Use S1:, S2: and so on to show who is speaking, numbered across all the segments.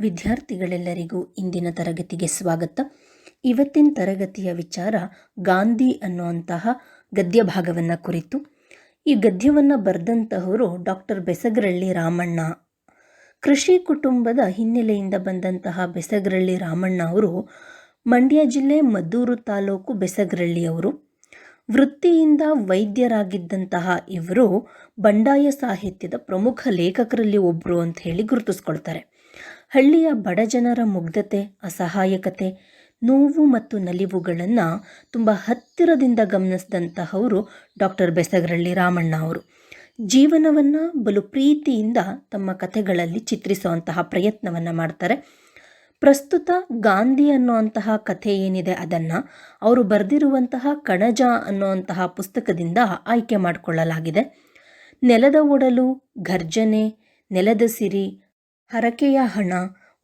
S1: ವಿದ್ಯಾರ್ಥಿಗಳೆಲ್ಲರಿಗೂ ಇಂದಿನ ತರಗತಿಗೆ ಸ್ವಾಗತ. ಇವತ್ತಿನ ತರಗತಿಯ ವಿಚಾರ ಗಾಂಧಿ ಅನ್ನುವಂತಹ ಗದ್ಯ ಭಾಗವನ್ನು ಕುರಿತು. ಈ ಗದ್ಯವನ್ನು ಬರೆದಂತಹವರು ಡಾಕ್ಟರ್ ಬೆಸಗರಳ್ಳಿ ರಾಮಣ್ಣ. ಕೃಷಿ ಕುಟುಂಬದ ಹಿನ್ನೆಲೆಯಿಂದ ಬಂದಂತಹ ಬೆಸಗರಳ್ಳಿ ರಾಮಣ್ಣ ಅವರು ಮಂಡ್ಯ ಜಿಲ್ಲೆ ಮದ್ದೂರು ತಾಲೂಕು ಬೆಸಗರಳ್ಳಿಯವರು ವೃತ್ತಿಯಿಂದ ವೈದ್ಯರಾಗಿದ್ದಂತಹ ಇವರು ಬಂಡಾಯ ಸಾಹಿತ್ಯದ ಪ್ರಮುಖ ಲೇಖಕರಲ್ಲಿ ಒಬ್ಬರು ಅಂತ ಹೇಳಿ ಗುರುತಿಸ್ಕೊಳ್ತಾರೆ. ಹಳ್ಳಿಯ ಬಡಜನರ ಮುಗ್ಧತೆ, ಅಸಹಾಯಕತೆ, ನೋವು ಮತ್ತು ನಲಿವುಗಳನ್ನು ತುಂಬ ಹತ್ತಿರದಿಂದ ಗಮನಿಸಿದಂತಹವರು ಡಾಕ್ಟರ್ ಬೆಸಗರಳ್ಳಿ ರಾಮಣ್ಣ ಅವರು. ಜೀವನವನ್ನು ಬಲು ಪ್ರೀತಿಯಿಂದ ತಮ್ಮ ಕಥೆಗಳಲ್ಲಿ ಚಿತ್ರಿಸುವಂತಹ ಪ್ರಯತ್ನವನ್ನು ಮಾಡ್ತಾರೆ. ಪ್ರಸ್ತುತ ಗಾಂಧಿ ಅನ್ನುವಂತಹ ಕಥೆ ಏನಿದೆ ಅದನ್ನು ಅವರು ಬರೆದಿರುವಂತಹ ಕಣಜ ಅನ್ನುವಂತಹ ಪುಸ್ತಕದಿಂದ ಆಯ್ಕೆ ಮಾಡಿಕೊಳ್ಳಲಾಗಿದೆ. ನೆಲದ ಒಡಲು, ಘರ್ಜನೆ, ನೆಲದ ಸಿರಿ ಹರಕೆಯ ಹಣ,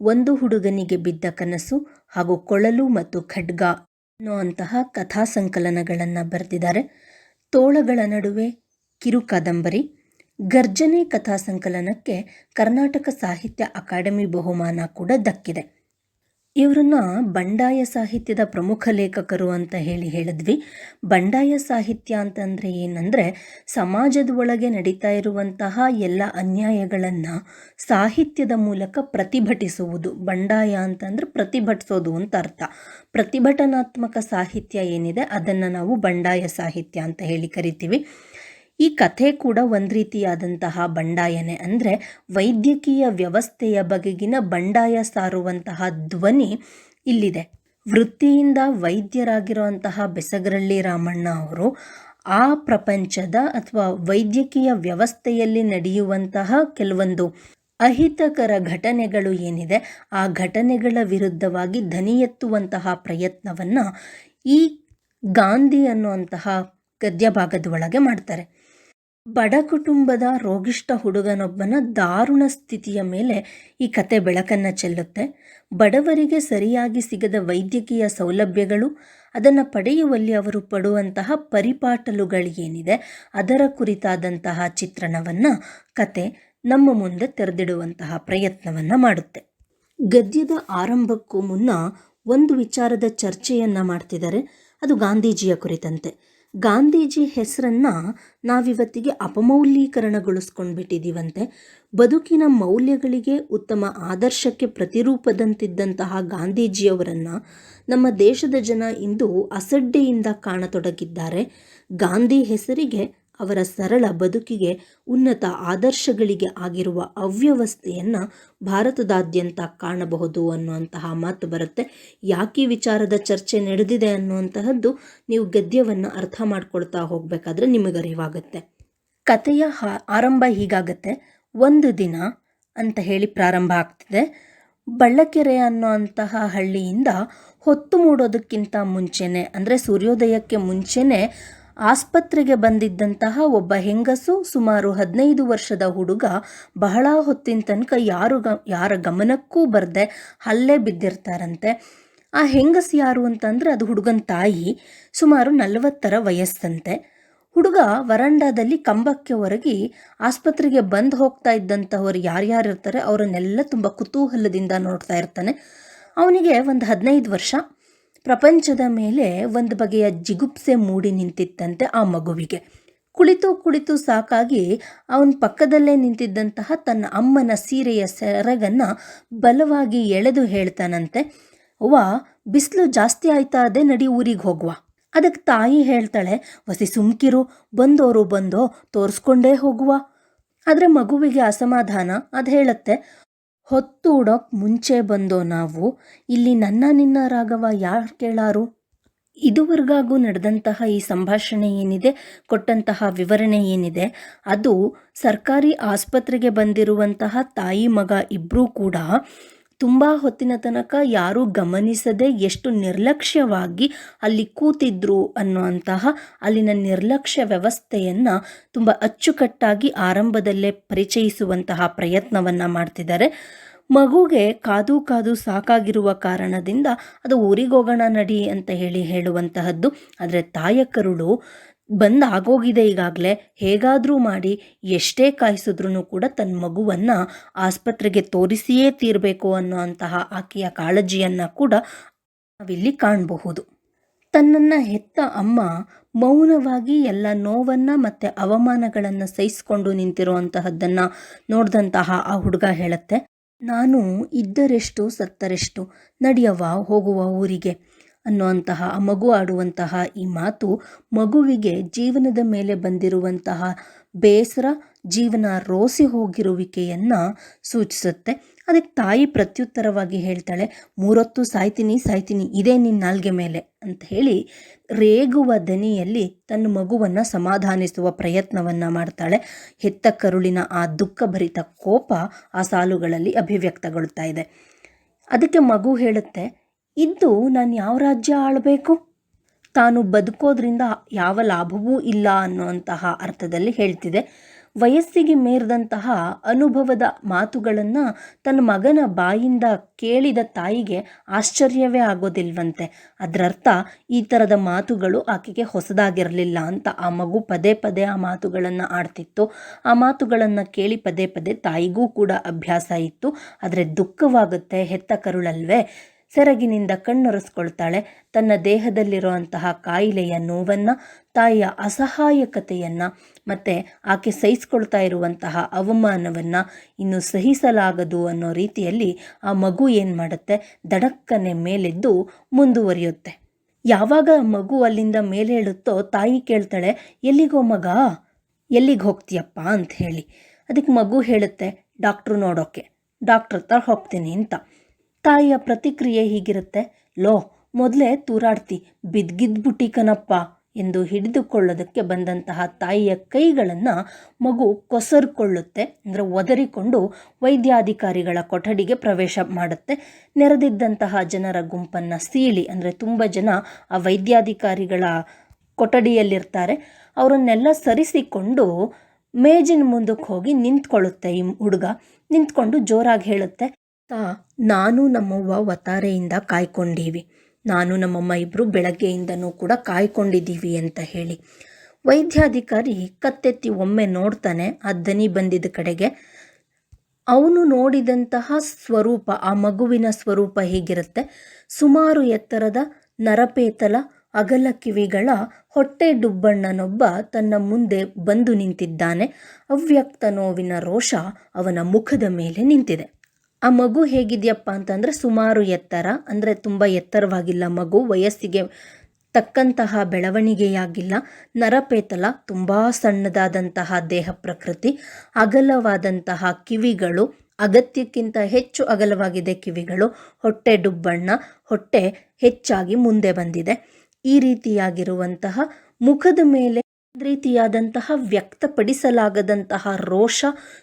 S1: ಒಂದು ಹುಡುಗನಿಗೆ ಬಿದ್ದ ಕನಸು ಹಾಗೂ ಕೊಳಲು ಮತ್ತು ಖಡ್ಗ ಅನ್ನುವಂತಹ ಕಥಾ ಸಂಕಲನಗಳನ್ನು ಬರೆದಿದ್ದಾರೆ. ತೋಳಗಳ ನಡುವೆ ಕಿರು ಕಾದಂಬರಿ, ಗರ್ಜನೆ ಕಥಾ ಸಂಕಲನಕ್ಕೆ ಕರ್ನಾಟಕ ಸಾಹಿತ್ಯ ಅಕಾಡೆಮಿ ಬಹುಮಾನ ಕೂಡ ದಕ್ಕಿದೆ. ಇವರನ್ನ ಬಂಡಾಯ ಸಾಹಿತ್ಯದ ಪ್ರಮುಖ ಲೇಖಕರು ಅಂತ ಹೇಳಿ ಹೇಳಿದ್ವಿ. ಬಂಡಾಯ ಸಾಹಿತ್ಯ ಅಂತಂದರೆ ಏನಂದರೆ ಸಮಾಜದ ಒಳಗೆ ನಡೀತಾ ಇರುವಂತಹ ಎಲ್ಲ ಅನ್ಯಾಯಗಳನ್ನು ಸಾಹಿತ್ಯದ ಮೂಲಕ ಪ್ರತಿಭಟಿಸುವುದು. ಬಂಡಾಯ ಅಂತಂದರೆ ಪ್ರತಿಭಟಿಸೋದು ಅಂತ ಅರ್ಥ. ಪ್ರತಿಭಟನಾತ್ಮಕ ಸಾಹಿತ್ಯ ಏನಿದೆ ಅದನ್ನು ನಾವು ಬಂಡಾಯ ಸಾಹಿತ್ಯ ಅಂತ ಹೇಳಿ ಕರಿತೀವಿ. ಈ ಕಥೆ ಕೂಡ ಒಂದು ರೀತಿಯಾದಂತಹ ಬಂಡಾಯನೆ. ಅಂದರೆ ವೈದ್ಯಕೀಯ ವ್ಯವಸ್ಥೆಯ ಬಗೆಗಿನ ಬಂಡಾಯ ಸಾರುವಂತಹ ಧ್ವನಿ ಇಲ್ಲಿದೆ. ವೃತ್ತಿಯಿಂದ ವೈದ್ಯರಾಗಿರುವಂತಹ ಬೆಸಗರಳ್ಳಿ ರಾಮಣ್ಣ ಅವರು ಆ ಪ್ರಪಂಚದ ಅಥವಾ ವೈದ್ಯಕೀಯ ವ್ಯವಸ್ಥೆಯಲ್ಲಿ ನಡೆಯುವಂತಹ ಕೆಲವೊಂದು ಅಹಿತಕರ ಘಟನೆಗಳು ಏನಿದೆ, ಆ ಘಟನೆಗಳ ವಿರುದ್ಧವಾಗಿ ಧ್ವನಿ ಎತ್ತುವಂತಹ ಪ್ರಯತ್ನವನ್ನು ಈ ಗಾಂಧಿ ಅನ್ನುವಂತಹ ಗದ್ಯ ಮಾಡ್ತಾರೆ. ಬಡ ಕುಟುಂಬದ ರೋಗಿಷ್ಠ ಹುಡುಗನೊಬ್ಬನ ದಾರುಣ ಸ್ಥಿತಿಯ ಮೇಲೆ ಈ ಕತೆ ಬೆಳಕನ್ನು ಚೆಲ್ಲುತ್ತೆ. ಬಡವರಿಗೆ ಸರಿಯಾಗಿ ಸಿಗದ ವೈದ್ಯಕೀಯ ಸೌಲಭ್ಯಗಳು, ಅದನ್ನು ಪಡೆಯುವಲ್ಲಿ ಅವರು ಪಡುವಂತಹ ಪರಿಪಾಟಲುಗಳೇನಿದೆ ಅದರ ಕುರಿತಾದಂತಹ ಚಿತ್ರಣವನ್ನು ಕತೆ ನಮ್ಮ ಮುಂದೆ ತೆರೆದಿಡುವಂತಹ ಪ್ರಯತ್ನವನ್ನು ಮಾಡುತ್ತೆ. ಗದ್ಯದ ಆರಂಭಕ್ಕೂ ಮುನ್ನ ಒಂದು ವಿಚಾರದ ಚರ್ಚೆಯನ್ನು ಮಾಡ್ತಿದ್ದಾರೆ ಅದು ಗಾಂಧೀಜಿಯ ಕುರಿತಂತೆ. ಗಾಂಧೀಜಿ ಹೆಸರನ್ನು ನಾವಿವತ್ತಿಗೆ ಅಪಮೌಲ್ಯೀಕರಣಗೊಳಿಸ್ಕೊಂಡ್ಬಿಟ್ಟಿದ್ದೀವಂತೆ ಬದುಕಿನ ಮೌಲ್ಯಗಳಿಗೆ ಉತ್ತಮ ಆದರ್ಶಕ್ಕೆ ಪ್ರತಿರೂಪದಂತಿದ್ದಂತಹ ಗಾಂಧೀಜಿಯವರನ್ನು ನಮ್ಮ ದೇಶದ ಜನ ಇಂದು ಅಸಡ್ಡೆಯಿಂದ ಕಾಣತೊಡಗಿದ್ದಾರೆ. ಗಾಂಧಿ ಹೆಸರಿಗೆ ಅವರ ಸರಳ ಬದುಕಿಗೆ ಉನ್ನತ ಆದರ್ಶಗಳಿಗೆ ಆಗಿರುವ ಅವ್ಯವಸ್ಥೆಯನ್ನು ಭಾರತದಾದ್ಯಂತ ಕಾಣಬಹುದು ಅನ್ನುವಂತಹ ಮಾತು ಬರುತ್ತೆ. ಯಾಕೆ ವಿಚಾರದ ಚರ್ಚೆ ನಡೆದಿದೆ ಅನ್ನುವಂತಹದ್ದು ನೀವು ಗದ್ಯವನ್ನು ಅರ್ಥ ಮಾಡ್ಕೊಳ್ತಾ ಹೋಗಬೇಕಾದ್ರೆ ನಿಮಗೆ ಅರಿವಾಗುತ್ತೆ. ಕಥೆಯ ಆರಂಭ ಹೀಗಾಗುತ್ತೆ. ಒಂದು ದಿನ ಅಂತ ಹೇಳಿ ಪ್ರಾರಂಭ ಆಗ್ತಿದೆ. ಬಳ್ಳಕೆರೆ ಅನ್ನುವಂತಹ ಹಳ್ಳಿಯಿಂದ ಹೊತ್ತು ಮೂಡೋದಕ್ಕಿಂತ ಮುಂಚೆನೆ, ಅಂದರೆ ಸೂರ್ಯೋದಯಕ್ಕೆ ಮುಂಚೆನೆ ಆಸ್ಪತ್ರೆಗೆ ಬಂದಿದ್ದಂತಹ ಒಬ್ಬ ಹೆಂಗಸು ಸುಮಾರು ಹದಿನೈದು ವರ್ಷದ ಹುಡುಗ ಬಹಳ ಹೊತ್ತಿನ ತನಕ ಯಾರು ಗ, ಯಾರ ಗಮನಕ್ಕೂ ಬರದೆ ಹಲ್ಲೆ ಬಿದ್ದಿರ್ತಾರಂತೆ. ಆ ಹೆಂಗಸು ಯಾರು ಅಂತಂದರೆ ಅದು ಹುಡುಗನ ತಾಯಿ, ಸುಮಾರು ನಲವತ್ತರ ವಯಸ್ಸಂತೆ. ಹುಡುಗ ವರಂಡಾದಲ್ಲಿ ಕಂಬಕ್ಕೆ ಹೊರಗಿ ಆಸ್ಪತ್ರೆಗೆ ಬಂದು ಹೋಗ್ತಾ ಇದ್ದಂಥವ್ರು ಯಾರ್ಯಾರು ಇರ್ತಾರೆ ಅವರನ್ನೆಲ್ಲ ತುಂಬ ಕುತೂಹಲದಿಂದ ನೋಡ್ತಾ ಇರ್ತಾನೆ. ಅವನಿಗೆ ಒಂದು ಹದಿನೈದು ವರ್ಷ. ಪ್ರಪಂಚದ ಮೇಲೆ ಒಂದು ಬಗೆಯ ಜಿಗುಪ್ಸೆ ಮೂಡಿ ನಿಂತಿತ್ತಂತೆ ಆ ಮಗುವಿಗೆ. ಕುಳಿತು ಕುಳಿತು ಸಾಕಾಗಿ ಅವನ ಪಕ್ಕದಲ್ಲೇ ನಿಂತಿದ್ದಂತಹ ತನ್ನ ಅಮ್ಮನ ಸೀರೆಯ ಸೆರಗನ್ನು ಬಲವಾಗಿ ಎಳೆದು ಹೇಳ್ತಾನಂತೆ ವಾ ಬಿಸಿಲು ಜಾಸ್ತಿ ಆಯ್ತಾ? ಅದೇ ನಡಿ ಊರಿಗೆ ಹೋಗುವ. ಅದಕ್ಕೆ ತಾಯಿ ಹೇಳ್ತಾಳೆ, ವಸಿ ಸುಮ್ಕಿರು, ಬಂದೋರು ಬಂದೋ, ತೋರಿಸ್ಕೊಂಡೇ ಹೋಗುವ. ಆದರೆ ಮಗುವಿಗೆ ಅಸಮಾಧಾನ, ಅದು ಹೇಳುತ್ತೆ ಹೊತ್ತು ಉಡೋಕ್ ಮುಂಚೆ ಬಂದೋ ನಾವು, ಇಲ್ಲಿ ನನ್ನ ನಿನ್ನ ರಾಗವ ಯಾರು ಕೇಳಾರು? ಇದುವರೆಗಾಗೂ ನಡೆದಂತಹ ಈ ಸಂಭಾಷಣೆ ಏನಿದೆ, ಕೊಟ್ಟಂತಹ ವಿವರಣೆ ಏನಿದೆ, ಅದು ಸರ್ಕಾರಿ ಆಸ್ಪತ್ರೆಗೆ ಬಂದಿರುವಂತಹ ತಾಯಿ ಮಗ ಇಬ್ಬರೂ ಕೂಡ ತುಂಬ ಹೊತ್ತಿನ ತನಕ ಯಾರೂ ಗಮನಿಸದೆ ಎಷ್ಟು ನಿರ್ಲಕ್ಷ್ಯವಾಗಿ ಅಲ್ಲಿ ಕೂತಿದ್ರು ಅನ್ನುವಂತಹ ಅಲ್ಲಿನ ನಿರ್ಲಕ್ಷ್ಯ ವ್ಯವಸ್ಥೆಯನ್ನು ತುಂಬ ಅಚ್ಚುಕಟ್ಟಾಗಿ ಆರಂಭದಲ್ಲೇ ಪರಿಚಯಿಸುವಂತಹ ಪ್ರಯತ್ನವನ್ನು ಮಾಡ್ತಿದ್ದಾರೆ. ಮಗುಗೆ ಕಾದು ಕಾದು ಸಾಕಾಗಿರುವ ಕಾರಣದಿಂದ ಅದು ಊರಿಗೋಗೋಣ ನಡಿ ಅಂತ ಹೇಳಿ ಹೇಳುವಂತಹದ್ದು. ಆದರೆ ತಾಯಕರುಳು ಬಂದ್ ಆಗೋಗಿದೆ ಈಗಾಗಲೇ. ಹೇಗಾದರೂ ಮಾಡಿ ಎಷ್ಟೇ ಕಾಯಿಸಿದ್ರೂ ಕೂಡ ತನ್ನ ಮಗುವನ್ನು ಆಸ್ಪತ್ರೆಗೆ ತೋರಿಸಿಯೇ ತೀರಬೇಕು ಅನ್ನೋ ಆಕೆಯ ಕಾಳಜಿಯನ್ನು ಕೂಡ ನಾವಿಲ್ಲಿ ಕಾಣಬಹುದು. ತನ್ನನ್ನು ಹೆತ್ತ ಅಮ್ಮ ಮೌನವಾಗಿ ಎಲ್ಲ ನೋವನ್ನು ಮತ್ತು ಅವಮಾನಗಳನ್ನು ಸಹಿಸಿಕೊಂಡು ನಿಂತಿರುವಂತಹದ್ದನ್ನು ನೋಡಿದಂತಹ ಆ ಹುಡುಗ ಹೇಳುತ್ತೆ, ನಾನು ಇದ್ದರೆಷ್ಟು ಸತ್ತರೆಷ್ಟು ನಡೆಯವ ಹೋಗುವ ಊರಿಗೆ. ಅನ್ನುವಂತಹ ಮಗು ಆಡುವಂತಹ ಈ ಮಾತು ಮಗುವಿಗೆ ಜೀವನದ ಮೇಲೆ ಬಂದಿರುವಂತಹ ಬೇಸರ, ಜೀವನ ರೋಸಿ ಹೋಗಿರುವಿಕೆಯನ್ನು ಸೂಚಿಸುತ್ತೆ. ಅದಕ್ಕೆ ತಾಯಿ ಪ್ರತ್ಯುತ್ತರವಾಗಿ ಹೇಳ್ತಾಳೆ, ಮೂರೊತ್ತು ಸಾಯ್ತೀನಿ ಸಾಯ್ತೀನಿ, ಇದೇ ನಿನ್ನ ನಾಲ್ಗೆ ಮೇಲೆ ಅಂತ ಹೇಳಿ ರೇಗುವ ದನಿಯಲ್ಲಿ ತನ್ನ ಮಗುವನ್ನು ಸಮಾಧಾನಿಸುವ ಪ್ರಯತ್ನವನ್ನು ಮಾಡ್ತಾಳೆ. ಹೆತ್ತ ಕರುಳಿನ ಆ ದುಃಖಭರಿತ ಕೋಪ ಆ ಸಾಲುಗಳಲ್ಲಿ ಅಭಿವ್ಯಕ್ತಗೊಳ್ತಾ ಇದೆ. ಅದಕ್ಕೆ ಮಗು ಹೇಳುತ್ತೆ ಇದ್ದು ನಾನು ಯಾವ ರಾಜ್ಯ ಆಳಬೇಕು? ತಾನು ಬದುಕೋದ್ರಿಂದ ಯಾವ ಲಾಭವೂ ಇಲ್ಲ ಅನ್ನುವಂತಹ ಅರ್ಥದಲ್ಲಿ ಹೇಳ್ತಿದೆ. ವಯಸ್ಸಿಗೆ ಮೇರಿದಂತಹ ಅನುಭವದ ಮಾತುಗಳನ್ನು ತನ್ನ ಮಗನ ಬಾಯಿಂದ ಕೇಳಿದ ತಾಯಿಗೆ ಆಶ್ಚರ್ಯವೇ ಆಗೋದಿಲ್ವಂತೆ. ಅದರರ್ಥ, ಈ ಥರದ ಮಾತುಗಳು ಆಕೆಗೆ ಹೊಸದಾಗಿರಲಿಲ್ಲ ಅಂತ ಆ ಮಗು ಪದೇ ಪದೇ ಆ ಮಾತುಗಳನ್ನು ಆಡ್ತಿತ್ತು. ಆ ಮಾತುಗಳನ್ನು ಕೇಳಿ ಪದೇ ಪದೇ ತಾಯಿಗೂ ಕೂಡ ಅಭ್ಯಾಸ ಇತ್ತು. ಆದರೆ ದುಃಖವಾಗುತ್ತೆ, ಹೆತ್ತ ಕರುಳಲ್ವೇ? ಸೆರಗಿನಿಂದ ಕಣ್ಣೊರೆಸ್ಕೊಳ್ತಾಳೆ. ತನ್ನ ದೇಹದಲ್ಲಿರುವಂತಹ ಕಾಯಿಲೆಯ ನೋವನ್ನು, ತಾಯಿಯ ಅಸಹಾಯಕತೆಯನ್ನು ಮತ್ತು ಆಕೆ ಸಹಿಸ್ಕೊಳ್ತಾ ಇರುವಂತಹ ಅವಮಾನವನ್ನು ಇನ್ನು ಸಹಿಸಲಾಗದು ಅನ್ನೋ ರೀತಿಯಲ್ಲಿ ಆ ಮಗು ಏನು ಮಾಡುತ್ತೆ? ದಡಕ್ಕನೆ ಮೇಲೆದ್ದು ಮುಂದುವರಿಯುತ್ತೆ. ಯಾವಾಗ ಮಗು ಅಲ್ಲಿಂದ ಮೇಲೆ ಹೇಳುತ್ತೋ ತಾಯಿ ಕೇಳ್ತಾಳೆ, ಎಲ್ಲಿಗೋ ಮಗ? ಎಲ್ಲಿಗೆ ಹೋಗ್ತೀಯಪ್ಪ? ಅಂತ ಹೇಳಿ. ಅದಕ್ಕೆ ಮಗು ಹೇಳುತ್ತೆ, ಡಾಕ್ಟ್ರು ನೋಡೋಕ್ಕೆ ಡಾಕ್ಟ್ರ್ ಹತ್ರ ಹೋಗ್ತೀನಿ ಅಂತ. ತಾಯಿಯ ಪ್ರತಿಕ್ರಿಯೆ ಹೀಗಿರುತ್ತೆ. ಲೋ, ಮೊದಲೇ ತೂರಾಡ್ತಿ, ಬಿದ್ಗಿದ್ಬಿಟ್ಟಿ ಕನಪ್ಪ ಎಂದು ಹಿಡಿದುಕೊಳ್ಳೋದಕ್ಕೆ ಬಂದಂತಹ ತಾಯಿಯ ಕೈಗಳನ್ನು ಮಗು ಕೊಸರ್ಕೊಳ್ಳುತ್ತೆ, ಅಂದರೆ ಒದರಿಕೊಂಡು ವೈದ್ಯಾಧಿಕಾರಿಗಳ ಕೊಠಡಿಗೆ ಪ್ರವೇಶ ಮಾಡುತ್ತೆ. ನೆರೆದಿದ್ದಂತಹ ಜನರ ಗುಂಪನ್ನು ಸೀಳಿ, ಅಂದರೆ ತುಂಬ ಜನ ಆ ವೈದ್ಯಾಧಿಕಾರಿಗಳ ಕೊಠಡಿಯಲ್ಲಿರ್ತಾರೆ. ಅವರನ್ನೆಲ್ಲ ಸರಿಸಿಕೊಂಡು ಮೇಜಿನ ಮುಂದಕ್ಕೆ ಹೋಗಿ ನಿಂತ್ಕೊಳ್ಳುತ್ತೆ ಈ ಹುಡುಗ. ನಿಂತ್ಕೊಂಡು ಜೋರಾಗಿ ಹೇಳುತ್ತೆ ತಾ, ನಾನು ನಮ್ಮವ್ವ ಒತ್ತಾರೆಯಿಂದ ಕಾಯ್ಕೊಂಡೀವಿ. ನಾನು ನಮ್ಮಮ್ಮ ಇಬ್ಬರು ಬೆಳಗ್ಗೆಯಿಂದನೂ ಕೂಡ ಕಾಯ್ಕೊಂಡಿದ್ದೀವಿ ಅಂತ ಹೇಳಿ. ವೈದ್ಯಾಧಿಕಾರಿ ಕತ್ತೆತ್ತಿ ಒಮ್ಮೆ ನೋಡ್ತಾನೆ, ಆ ದನಿ ಬಂದಿದ್ದ ಕಡೆಗೆ, ಅವನು ನೋಡಿದಂತಹ ಸ್ವರೂಪ, ಆ ಮಗುವಿನ ಸ್ವರೂಪ ಹೇಗಿರುತ್ತೆ. ಸುಮಾರು ಎತ್ತರದ ನರಪೇತಲ, ಅಗಲ ಕಿವಿಗಳ, ಹೊಟ್ಟೆ ಡುಬ್ಬಣ್ಣನೊಬ್ಬ ತನ್ನ ಮುಂದೆ ಬಂದು ನಿಂತಿದ್ದಾನೆ. ಅವ್ಯಕ್ತ ನೋವಿನ ರೋಷ ಅವನ ಮುಖದ ಮೇಲೆ ನಿಂತಿದೆ. ಆ ಮಗು ಹೇಗಿದೆಯಪ್ಪ ಅಂತಂದರೆ ಸುಮಾರು ಎತ್ತರ, ಅಂದರೆ ತುಂಬ ಎತ್ತರವಾಗಿಲ್ಲ ಮಗು, ವಯಸ್ಸಿಗೆ ತಕ್ಕಂತಹ ಬೆಳವಣಿಗೆಯಾಗಿಲ್ಲ, ನರಪೇತಲ, ತುಂಬ ಸಣ್ಣದಾದಂತಹ ದೇಹ ಪ್ರಕೃತಿ, ಅಗಲವಾದಂತಹ ಕಿವಿಗಳು, ಅಗತ್ಯಕ್ಕಿಂತ ಹೆಚ್ಚು ಅಗಲವಾಗಿದೆ ಕಿವಿಗಳು, ಹೊಟ್ಟೆ ಡುಬ್ಬಣ್ಣ ಹೊಟ್ಟೆ ಹೆಚ್ಚಾಗಿ ಮುಂದೆ ಬಂದಿದೆ. ಈ ರೀತಿಯಾಗಿರುವಂತಹ ಮುಖದ ಮೇಲೆ ರೀತಿಯಾದಂತಹ ವ್ಯಕ್ತಪಡಿಸಲಾಗದಂತಹ ರೋಷ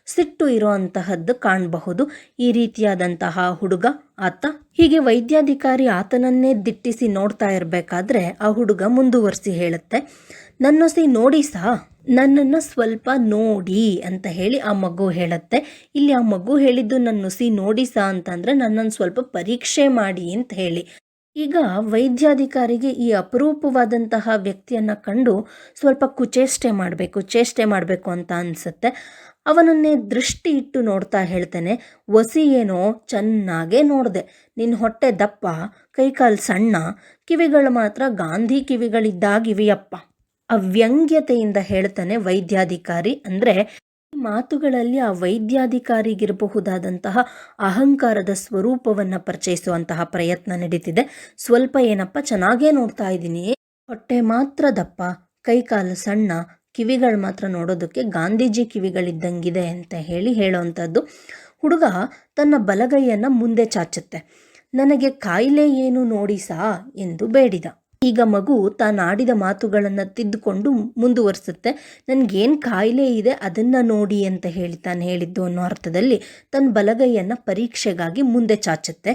S1: ಸಿಟ್ಟು ಇರುವಂತಹದ್ದು ಕಾಣಬಹುದು. ಈ ರೀತಿಯಾದಂತಹ ಹುಡುಗ ಆತ ಹೀಗೆ ವೈದ್ಯಾಧಿಕಾರಿ ಆತನನ್ನೇ ದಿಟ್ಟಿಸಿ ನೋಡ್ತಾ ಇರಬೇಕಾದ್ರೆ ಆ ಹುಡುಗ ಮುಂದುವರಿಸಿ ಹೇಳುತ್ತೆ, ನನ್ನೊಸಿ ನೋಡಿ ಸಾ, ನನ್ನನ್ನು ಸ್ವಲ್ಪ ನೋಡಿ ಅಂತ ಹೇಳಿ ಆ ಮಗು ಹೇಳುತ್ತೆ. ಇಲ್ಲಿ ಆ ಮಗು ಹೇಳಿದ್ದು ನನ್ನ ನುಸಿ ನೋಡಿ ಸಾ ಅಂತಂದರೆ ನನ್ನನ್ನು ಸ್ವಲ್ಪ ಪರೀಕ್ಷೆ ಮಾಡಿ ಅಂತ ಹೇಳಿ. ಈಗ ವೈದ್ಯಾಧಿಕಾರಿಗೆ ಈ ಅಪರೂಪವಾದಂತಹ ವ್ಯಕ್ತಿಯನ್ನು ಕಂಡು ಸ್ವಲ್ಪ ಕುಚೇಷ್ಟೆ ಮಾಡಬೇಕು, ಚೇಷ್ಟೆ ಮಾಡಬೇಕು ಅಂತ ಅನಿಸುತ್ತೆ. ಅವನನ್ನೇ ದೃಷ್ಟಿ ಇಟ್ಟು ನೋಡ್ತಾ ಹೇಳ್ತೇನೆ ಒಸಿ ಏನೋ ಚೆನ್ನಾಗೇ ನೋಡಿದೆ. ನಿನ್ನ ಹೊಟ್ಟೆ ದಪ್ಪ, ಕೈಕಾಲು ಸಣ್ಣ, ಕಿವಿಗಳು ಮಾತ್ರ ಗಾಂಧಿ ಕಿವಿಗಳಿದ್ದಾಗಿವೆಯಪ್ಪ ಅವ್ಯಂಗ್ಯತೆಯಿಂದ ಹೇಳ್ತಾನೆ ವೈದ್ಯಾಧಿಕಾರಿ ಅಂದರೆ ಮಾತುಗಳಲ್ಲಿ ಆ ವೈದ್ಯಾಧಿಕಾರಿಗಿರಬಹುದಾದಂತಹ ಅಹಂಕಾರದ ಸ್ವರೂಪವನ್ನು ಪರಿಚಯಿಸುವಂತಹ ಪ್ರಯತ್ನ ನಡೀತಿದೆ. ಸ್ವಲ್ಪ ಏನಪ್ಪ, ಚೆನ್ನಾಗೇ ನೋಡ್ತಾ ಇದ್ದೀನಿ ಹೊಟ್ಟೆ ಮಾತ್ರ ದಪ್ಪ, ಕೈಕಾಲು ಸಣ್ಣ, ಕಿವಿಗಳು ಮಾತ್ರ ನೋಡೋದಕ್ಕೆ ಗಾಂಧೀಜಿ ಕಿವಿಗಳಿದ್ದಂಗಿದೆ ಅಂತ ಹೇಳಿ ಹೇಳೋವಂಥದ್ದು ಹುಡುಗ ತನ್ನ ಬಲಗೈಯನ್ನು ಮುಂದೆ ಚಾಚುತ್ತೆ. ನನಗೆ ಕಾಯಿಲೆ ಏನು ನೋಡಿ ಸಾ ಎಂದು ಬೇಡಿದ. ಈಗ ಮಗು ತಾನಾಡಿದ ಮಾತುಗಳನ್ನು ತಿದ್ದುಕೊಂಡು ಮುಂದುವರಿಸುತ್ತೆ. ನನಗೇನು ಕಾಯಿಲೆ ಇದೆ ಅದನ್ನು ನೋಡಿ ಅಂತ ಹೇಳಿ ತಾನು ಹೇಳಿದ್ದು ಅನ್ನೋ ಅರ್ಥದಲ್ಲಿ ತನ್ನ ಬಲಗೈಯನ್ನು ಪರೀಕ್ಷೆಗಾಗಿ ಮುಂದೆ ಚಾಚುತ್ತೆ.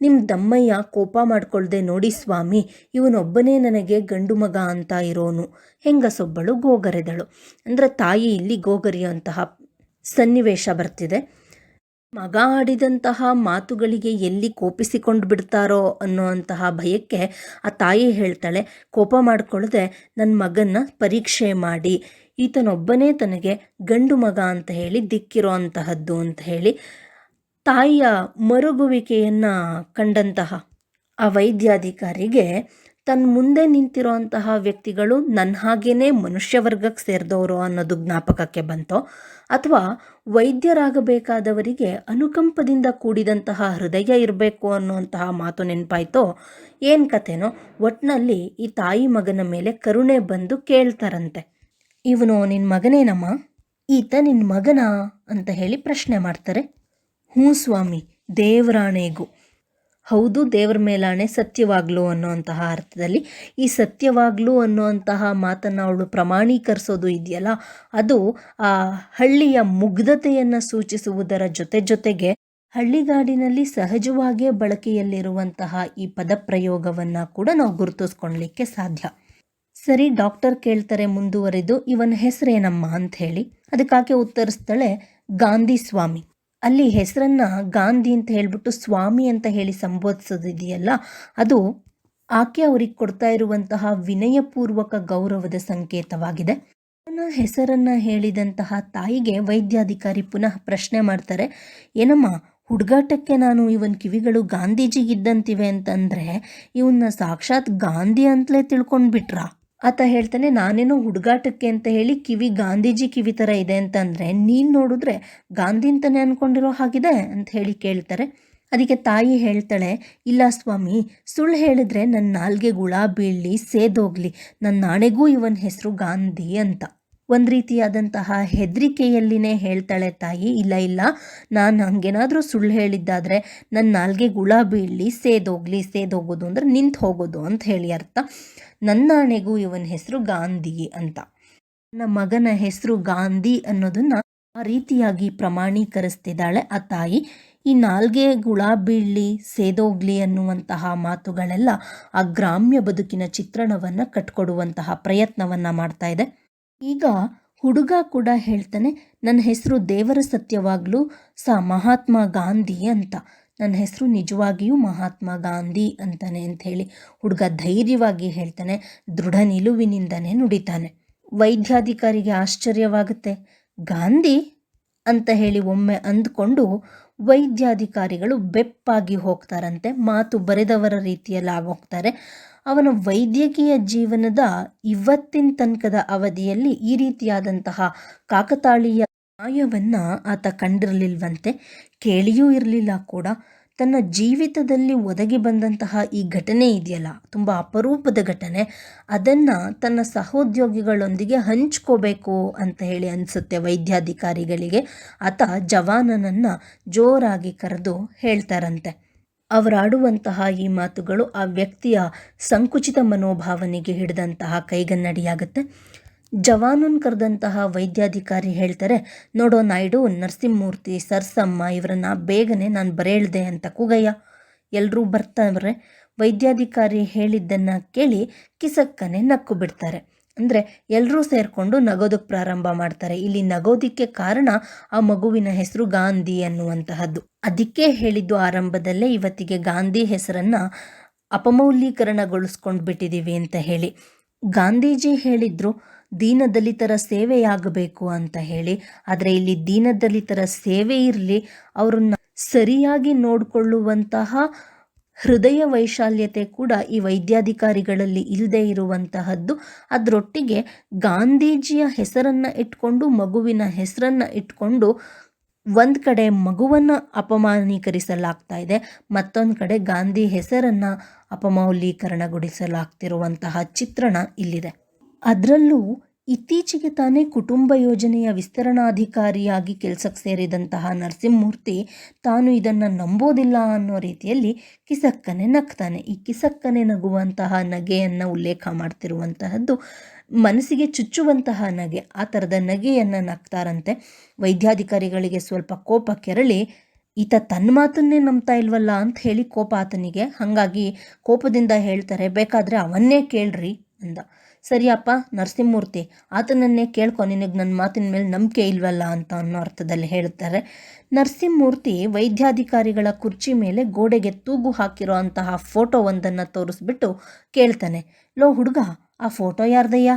S1: ನಿಮ್ಮ ದಮ್ಮಯ್ಯ ಕೋಪ ಮಾಡಿಕೊಳ್ಳದೆ ನೋಡಿ ಸ್ವಾಮಿ, ಇವನೊಬ್ಬನೇ ನನಗೆ ಗಂಡು ಮಗ ಅಂತ ಇರೋನು. ಹೆಂಗಸೊಬ್ಬಳು ಗೋಗರೆದಳು. ಅಂದರೆ ತಾಯಿ ಇಲ್ಲಿ ಗೋಗರಿಯುವಂತಹ ಸನ್ನಿವೇಶ ಬರ್ತಿದೆ. ಮಗ ಆಡಿದಂತಹ ಮಾತುಗಳಿಗೆ ಎಲ್ಲಿ ಕೋಪಿಸಿಕೊಂಡು ಬಿಡ್ತಾರೋ ಅನ್ನುವಂತಹ ಭಯಕ್ಕೆ ಆ ತಾಯಿ ಹೇಳ್ತಾಳೆ, ಕೋಪ ಮಾಡಿಕೊಳ್ಳದೆ ನನ್ನ ಮಗನ್ನ ಪರೀಕ್ಷೆ ಮಾಡಿ. ಈತನೊಬ್ಬನೇ ತನಗೆ ಗಂಡು ಮಗ ಅಂತ ಹೇಳಿ ದಿಕ್ಕಿರೋ ಅಂತಹದ್ದು ಅಂತ ಹೇಳಿ ತಾಯಿಯ ಮರುಗುವಿಕೆಯನ್ನು ಕಂಡಂತಹ ಆ ವೈದ್ಯಾಧಿಕಾರಿಗೆ ತನ್ನ ಮುಂದೆ ನಿಂತಿರೋಂತಹ ವ್ಯಕ್ತಿಗಳು ನನ್ನ ಹಾಗೇನೆ ಮನುಷ್ಯ ವರ್ಗಕ್ಕೆ ಸೇರಿದವರು ಅನ್ನೋದು ಜ್ಞಾಪಕಕ್ಕೆ ಬಂತೋ, ಅಥವಾ ವೈದ್ಯರಾಗಬೇಕಾದವರಿಗೆ ಅನುಕಂಪದಿಂದ ಕೂಡಿದಂತಹ ಹೃದಯ ಇರಬೇಕು ಅನ್ನುವಂತಹ ಮಾತು ನೆನಪಾಯ್ತೋ? ಏನು ಕಥೆನೋ? ಒಟ್ಟಿನಲ್ಲಿ ಈ ತಾಯಿ ಮಗನ ಮೇಲೆ ಕರುಣೆ ಬಂದು ಕೇಳ್ತಾರಂತೆ. ಇವನು ನಿನ್ನ ಮಗನೇನಮ್ಮ ಈತ ನಿನ್ನ ಮಗನಾ? ಅಂತ ಹೇಳಿ ಪ್ರಶ್ನೆ ಮಾಡ್ತಾರೆ. ಹ್ಞೂ ಸ್ವಾಮಿ, ದೇವರಾಣೆಗೂ. ಹೌದು, ದೇವರ ಮೇಲಾಣೆ ಸತ್ಯವಾಗ್ಲು ಅನ್ನುವಂತಹ ಅರ್ಥದಲ್ಲಿ ಈ ಸತ್ಯವಾಗ್ಲು ಅನ್ನುವಂತಹ ಮಾತನ್ನು ಅವಳು ಪ್ರಮಾಣೀಕರಿಸೋದು ಇದೆಯಲ್ಲ, ಅದು ಆ ಹಳ್ಳಿಯ ಮುಗ್ಧತೆಯನ್ನು ಸೂಚಿಸುವುದರ ಜೊತೆ ಜೊತೆಗೆ ಹಳ್ಳಿಗಾಡಿನಲ್ಲಿ ಸಹಜವಾಗಿಯೇ ಬಳಕೆಯಲ್ಲಿರುವಂತಹ ಈ ಪದಪ್ರಯೋಗವನ್ನು ಕೂಡ ನಾವು ಗುರುತಿಸ್ಕೊಳ್ಲಿಕ್ಕೆ ಸಾಧ್ಯ. ಸರಿ, ಡಾಕ್ಟರ್ ಕೇಳ್ತಾರೆ ಮುಂದುವರೆದು, ಇವನ ಹೆಸರೇನಮ್ಮ ಅಂತ ಹೇಳಿ. ಅದಕ್ಕಾಕೆ ಉತ್ತರಿಸ್ತಾಳೆ, ಗಾಂಧಿ ಸ್ವಾಮಿ. ಅಲ್ಲಿ ಹೆಸರನ್ನ ಗಾಂಧಿ ಅಂತ ಹೇಳಿಬಿಟ್ಟು ಸ್ವಾಮಿ ಅಂತ ಹೇಳಿ ಸಂಬೋಧಿಸೋದಿದೆಯಲ್ಲ, ಅದು ಆಕೆ ಅವರಿಗೆ ಕೊಡ್ತಾ ಇರುವಂತಹ ವಿನಯಪೂರ್ವಕ ಗೌರವದ ಸಂಕೇತವಾಗಿದೆ. ಅವನ ಹೆಸರನ್ನ ಹೇಳಿದಂತಹ ತಾಯಿಗೆ ವೈದ್ಯಾಧಿಕಾರಿ ಪುನಃ ಪ್ರಶ್ನೆ ಮಾಡ್ತಾರೆ, ಏನಮ್ಮ, ಹುಡುಗಾಟಕ್ಕೆ ನಾನು ಇವನ್ ಕಿವಿಗಳು ಗಾಂಧೀಜಿಗಿದ್ದಂತಿವೆ ಅಂತಂದ್ರೆ, ಇವನ್ನ ಸಾಕ್ಷಾತ್ ಗಾಂಧಿ ಅಂತಲೇ ತಿಳ್ಕೊಂಡ್ಬಿಟ್ರಾ? ಆತ ಹೇಳ್ತಾನೆ, ನಾನೇನೋ ಹುಡುಗಾಟಕ್ಕೆ ಅಂತ ಹೇಳಿ ಕಿವಿ ಗಾಂಧೀಜಿ ಕಿವಿ ಥರ ಇದೆ ಅಂತಂದರೆ, ನೀನು ನೋಡಿದ್ರೆ ಗಾಂಧಿ ಅಂತಲೇ ಅಂದ್ಕೊಂಡಿರೋ ಹಾಗಿದೆ ಅಂತ ಹೇಳಿ ಕೇಳ್ತಾರೆ. ಅದಕ್ಕೆ ತಾಯಿ ಹೇಳ್ತಾಳೆ, ಇಲ್ಲ ಸ್ವಾಮಿ, ಸುಳ್ಳು ಹೇಳಿದ್ರೆ ನನ್ನ ನಾಲ್ಗೆ ಗುಳ ಬೀಳಲಿ ಸೇದೋಗ್ಲಿ. ನನ್ನ ನಾಣೆಗೂ ಇವನ ಹೆಸರು ಗಾಂಧಿ ಅಂತ. ಒಂದು ರೀತಿಯಾದಂತಹ ಹೆದರಿಕೆಯಲ್ಲಿನೇ ಹೇಳ್ತಾಳೆ, ತಾಯಿ, ಇಲ್ಲ ಇಲ್ಲ. ನಾನು ಹಂಗೇನಾದರೂ ಸುಳ್ಳು ಹೇಳಿದ್ದಾದರೆ ನನ್ನ ನಾಲ್ಗೆ ಗುಳ ಬೀಳಲಿ, ಸೇದೋಗ್ಲಿ, ಸೇದೋಗೋದು ಅಂದರೆ ನಿಂತು ಹೋಗೋದು ಅಂತ ಹೇಳಿ ಅರ್ಥ. ನನ್ನ ಆಣೆಗೂ ಇವನ ಹೆಸರು ಗಾಂಧಿ ಅಂತ. ನನ್ನ ಮಗನ ಹೆಸರು ಗಾಂಧಿ ಅನ್ನೋದನ್ನ ಆ ರೀತಿಯಾಗಿ ಪ್ರಮಾಣೀಕರಿಸ್ತಿದ್ದಾಳೆ ಆ ತಾಯಿ. ಈ ನಾಲ್ಗೆ ಗುಳ ಬೀಳಲಿ, ಸೇದೋಗ್ಲಿ ಅನ್ನುವಂತಹ ಮಾತುಗಳೆಲ್ಲ ಆ ಗ್ರಾಮ್ಯ ಬದುಕಿನ ಚಿತ್ರಣವನ್ನು ಕಟ್ಕೊಡುವಂತಹ ಪ್ರಯತ್ನವನ್ನು ಮಾಡ್ತಾ ಇದೆ. ಈಗ ಹುಡುಗ ಕೂಡ ಹೇಳ್ತಾನೆ, ನನ್ನ ಹೆಸರು ದೇವರ ಸತ್ಯವಾಗಲೂ ಸ ಮಹಾತ್ಮ ಗಾಂಧಿ ಅಂತ. ನನ್ನ ಹೆಸರು ನಿಜವಾಗಿಯೂ ಮಹಾತ್ಮ ಗಾಂಧಿ ಅಂತಾನೆ ಅಂತ ಹೇಳಿ ಹುಡುಗ ಧೈರ್ಯವಾಗಿ ಹೇಳ್ತಾನೆ, ದೃಢ ನಿಲುವಿನಿಂದನೇ ನುಡಿತಾನೆ. ವೈದ್ಯಾಧಿಕಾರಿಗೆ ಆಶ್ಚರ್ಯವಾಗುತ್ತೆ. ಗಾಂಧಿ ಅಂತ ಹೇಳಿ ಒಮ್ಮೆ ಅಂದ್ಕೊಂಡು ವೈದ್ಯಾಧಿಕಾರಿಗಳು ಬೆಪ್ಪಾಗಿ ಹೋಗ್ತಾರಂತೆ, ಮಾತು ಬರೆದವರ ರೀತಿಯಲ್ಲಿ ಆಗೋಗ್ತಾರೆ. ಅವನ ವೈದ್ಯಕೀಯ ಜೀವನದ ಇವತ್ತಿನ ತನಕದ ಅವಧಿಯಲ್ಲಿ ಈ ರೀತಿಯಾದಂತಹ ಕಾಕತಾಳೀಯ ನ್ಯಾಯವನ್ನು ಆತ ಕಂಡಿರಲಿಲ್ವಂತೆ, ಕೇಳಿಯೂ ಇರಲಿಲ್ಲ ಕೂಡ. ತನ್ನ ಜೀವಿತದಲ್ಲಿ ಒದಗಿ ಬಂದಂತಹ ಈ ಘಟನೆ ಇದೆಯಲ್ಲ, ತುಂಬ ಅಪರೂಪದ ಘಟನೆ. ಅದನ್ನು ತನ್ನ ಸಹೋದ್ಯೋಗಿಗಳೊಂದಿಗೆ ಹಂಚ್ಕೋಬೇಕು ಅಂತ ಹೇಳಿ ಅನಿಸುತ್ತೆ ವೈದ್ಯಾಧಿಕಾರಿಗಳಿಗೆ. ಆತ ಜವಾನನನ್ನು ಜೋರಾಗಿ ಕರೆದು ಹೇಳ್ತಾರಂತೆ. ಅವರಾಡುವಂತಹ ಈ ಮಾತುಗಳು ಆ ವ್ಯಕ್ತಿಯ ಸಂಕುಚಿತ ಮನೋಭಾವನೆಗೆ ಹಿಡಿದಂತಹ ಕೈಗನ್ನಡಿಯಾಗುತ್ತೆ. ಜವಾನನ್ ಕರೆದಂತಹ ವೈದ್ಯಾಧಿಕಾರಿ ಹೇಳ್ತಾರೆ, ನೋಡೋ ನಾಯ್ಡು, ನರಸಿಂಹಮೂರ್ತಿ, ಸರ್ಸಮ್ಮ ಇವರನ್ನ ಬೇಗನೆ ನಾನು ಬರೇಳ್ದೆ ಅಂತ ಕೂಗಯ್ಯ. ಎಲ್ಲರೂ ಬರ್ತಾರೆ ವೈದ್ಯಾಧಿಕಾರಿ ಹೇಳಿದ್ದನ್ನು ಕೇಳಿ ಕಿಸಕ್ಕನೆ ನಕ್ಕು ಬಿಡ್ತಾರೆ. ಅಂದರೆ ಎಲ್ಲರೂ ಸೇರಿಕೊಂಡು ನಗೋದಕ್ಕೆ ಪ್ರಾರಂಭ ಮಾಡ್ತಾರೆ. ಇಲ್ಲಿ ನಗೋದಿಕ್ಕೆ ಕಾರಣ ಆ ಮಗುವಿನ ಹೆಸರು ಗಾಂಧಿ ಅನ್ನುವಂತಹದ್ದು ಅದಕ್ಕೆ ಹೇಳಿದ್ದು ಆರಂಭದಲ್ಲೇ ಇವತ್ತಿಗೆ ಗಾಂಧಿ ಹೆಸರನ್ನು ಅಪಮೌಲ್ಯೀಕರಣಗೊಳಿಸ್ಕೊಂಡು ಬಿಟ್ಟಿದ್ದೀವಿ ಅಂತ ಹೇಳಿ. ಗಾಂಧೀಜಿ ಹೇಳಿದ್ರು, ದೀನದಲಿತರ ಸೇವೆಯಾಗಬೇಕು ಅಂತ ಹೇಳಿ. ಆದರೆ ಇಲ್ಲಿ ದೀನದಲಿತರ ಸೇವೆ ಇರಲಿ, ಅವರನ್ನ ಸರಿಯಾಗಿ ನೋಡಿಕೊಳ್ಳುವಂತಹ ಹೃದಯ ವೈಶಾಲ್ಯತೆ ಕೂಡ ಈ ವೈದ್ಯಾಧಿಕಾರಿಗಳಲ್ಲಿ ಇಲ್ಲದೆ ಇರುವಂತಹದ್ದು. ಅದರೊಟ್ಟಿಗೆ ಗಾಂಧೀಜಿಯ ಹೆಸರನ್ನು ಇಟ್ಕೊಂಡು, ಮಗುವಿನ ಹೆಸರನ್ನು ಇಟ್ಕೊಂಡು ಒಂದು ಕಡೆ ಮಗುವನ್ನು ಅಪಮಾನೀಕರಿಸಲಾಗ್ತಾ ಇದೆ. ಮತ್ತೊಂದು ಕಡೆ ಗಾಂಧಿ ಹೆಸರನ್ನು ಅಪಮೌಲ್ಯೀಕರಣಗೊಳಿಸಲಾಗ್ತಿರುವಂತಹ ಚಿತ್ರಣ ಇಲ್ಲಿದೆ. ಅದರಲ್ಲೂ ಇತ್ತೀಚೆಗೆ ತಾನೇ ಕುಟುಂಬ ಯೋಜನೆಯ ವಿಸ್ತರಣಾಧಿಕಾರಿಯಾಗಿ ಕೆಲಸಕ್ಕೆ ಸೇರಿದಂತಹ ನರಸಿಂಹಮೂರ್ತಿ ತಾನು ಇದನ್ನು ನಂಬೋದಿಲ್ಲ ಅನ್ನೋ ರೀತಿಯಲ್ಲಿ ಕಿಸಕ್ಕನೆ ನಗ್ತಾನೆ. ಈ ಕಿಸಕ್ಕನೆ ನಗುವಂತಹ ನಗೆಯನ್ನು ಉಲ್ಲೇಖ ಮಾಡ್ತಿರುವಂತಹದ್ದು ಮನಸ್ಸಿಗೆ ಚುಚ್ಚುವಂತಹ ನಗೆ. ಆ ಥರದ ನಗೆಯನ್ನು ನಗ್ತಾರಂತೆ. ವೈದ್ಯಾಧಿಕಾರಿಗಳಿಗೆ ಸ್ವಲ್ಪ ಕೋಪ ಕೆರಳಿ, ಈತ ತನ್ನ ಮಾತನ್ನೇ ನಂಬ್ತಾ ಇಲ್ವಲ್ಲ? ಅಂತ ಹೇಳಿ ಕೋಪ ಆತನಿಗೆ. ಹಾಗಾಗಿ ಕೋಪದಿಂದ ಹೇಳ್ತಾರೆ, ಬೇಕಾದರೆ ಅವನ್ನೇ ಕೇಳ್ರಿ ಅಂದ. ಸರಿಯಪ್ಪ, ನರಸಿಂಹಮೂರ್ತಿ, ಆತನನ್ನೇ ಕೇಳ್ಕೊ, ನಿನಗೆ ನನ್ನ ಮಾತಿನ ಮೇಲೆ ನಂಬಿಕೆ ಇಲ್ವಲ್ಲ ಅಂತ ಅನ್ನೋ ಅರ್ಥದಲ್ಲಿ ಹೇಳ್ತಾರೆ ನರಸಿಂಹಮೂರ್ತಿ ವೈದ್ಯಾಧಿಕಾರಿಗಳ ಕುರ್ಚಿ ಮೇಲೆ ಗೋಡೆಗೆ ತೂಗು ಹಾಕಿರೋ ಅಂತಹ ಫೋಟೋ ಒಂದನ್ನು ತೋರಿಸ್ಬಿಟ್ಟು ಕೇಳ್ತಾನೆ. ಲೋ ಹುಡುಗ, ಆ ಫೋಟೋ ಯಾರ್ದಯ್ಯ?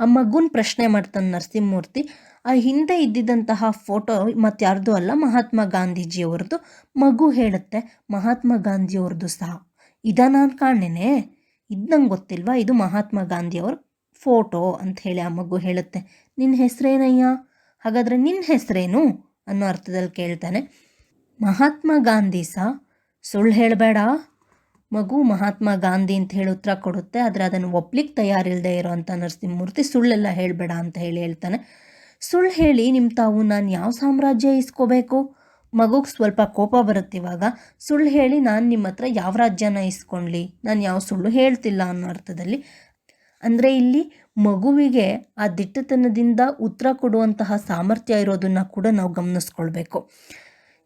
S1: ಆ ಮಗುನ ಪ್ರಶ್ನೆ ಮಾಡ್ತಾನೆ ನರಸಿಂಹಮೂರ್ತಿ. ಆ ಹಿಂದೆ ಇದ್ದಿದ್ದಂತಹ ಫೋಟೋ ಮತ್ತಾರ್ದು ಅಲ್ಲ, ಮಹಾತ್ಮ ಗಾಂಧೀಜಿಯವ್ರದ್ದು. ಮಗು ಹೇಳುತ್ತೆ, ಮಹಾತ್ಮ ಗಾಂಧಿಯವ್ರದ್ದು ಸಹ. ಇದ ನಾನು ಕಾಣೇನೆ ಇದು ನಂಗೆ ಗೊತ್ತಿಲ್ವಾ? ಇದು ಮಹಾತ್ಮ ಗಾಂಧಿಯವ್ರ ಫೋಟೋ ಅಂತ ಹೇಳಿ ಆ ಮಗು ಹೇಳುತ್ತೆ. ನಿನ್ನ ಹೆಸರೇನಯ್ಯ? ಹಾಗಾದರೆ ನಿನ್ನ ಹೆಸರೇನು ಅನ್ನೋ ಅರ್ಥದಲ್ಲಿ ಕೇಳ್ತಾನೆ. ಮಹಾತ್ಮ ಗಾಂಧಿ ಸಹ ಸುಳ್ಳು ಹೇಳಬೇಡ. ಮಗು ಮಹಾತ್ಮ ಗಾಂಧಿ ಅಂತ ಹೇಳಿ ಉತ್ತರ ಕೊಡುತ್ತೆ. ಆದರೆ ಅದನ್ನು ಒಪ್ಲಿಕ್ಕೆ ತಯಾರಿಲ್ಲದೆ ಅಂತ ನರಸಿಂಹಮೂರ್ತಿ ಸುಳ್ಳೆಲ್ಲ ಹೇಳಬೇಡ ಅಂತ ಹೇಳಿ ಹೇಳ್ತಾನೆ. ಸುಳ್ಳು ಹೇಳಿ ನಿಮ್ಮ ತಾವು ನಾನು ಯಾವ ಸಾಮ್ರಾಜ್ಯ ಇಸ್ಕೋಬೇಕು? ಮಗುಗೆ ಸ್ವಲ್ಪ ಕೋಪ ಬರುತ್ತೆ ಇವಾಗ, ಸುಳ್ಳು ಹೇಳಿ ನಾನು ನಿಮ್ಮ ಹತ್ರ ಯಾವ ರಾಜ್ಯನ ಇಸ್ಕೊಳ್ಳಿ ನಾನು ಯಾವ ಸುಳ್ಳು ಹೇಳ್ತಿಲ್ಲ ಅನ್ನೋ ಅರ್ಥದಲ್ಲಿ. ಅಂದರೆ ಇಲ್ಲಿ ಮಗುವಿಗೆ ಆ ದಿಟ್ಟತನದಿಂದ ಉತ್ತರ ಕೊಡುವಂತಹ ಸಾಮರ್ಥ್ಯ ಇರೋದನ್ನು ಕೂಡ ನಾವು ಗಮನಿಸ್ಕೊಳ್ಬೇಕು.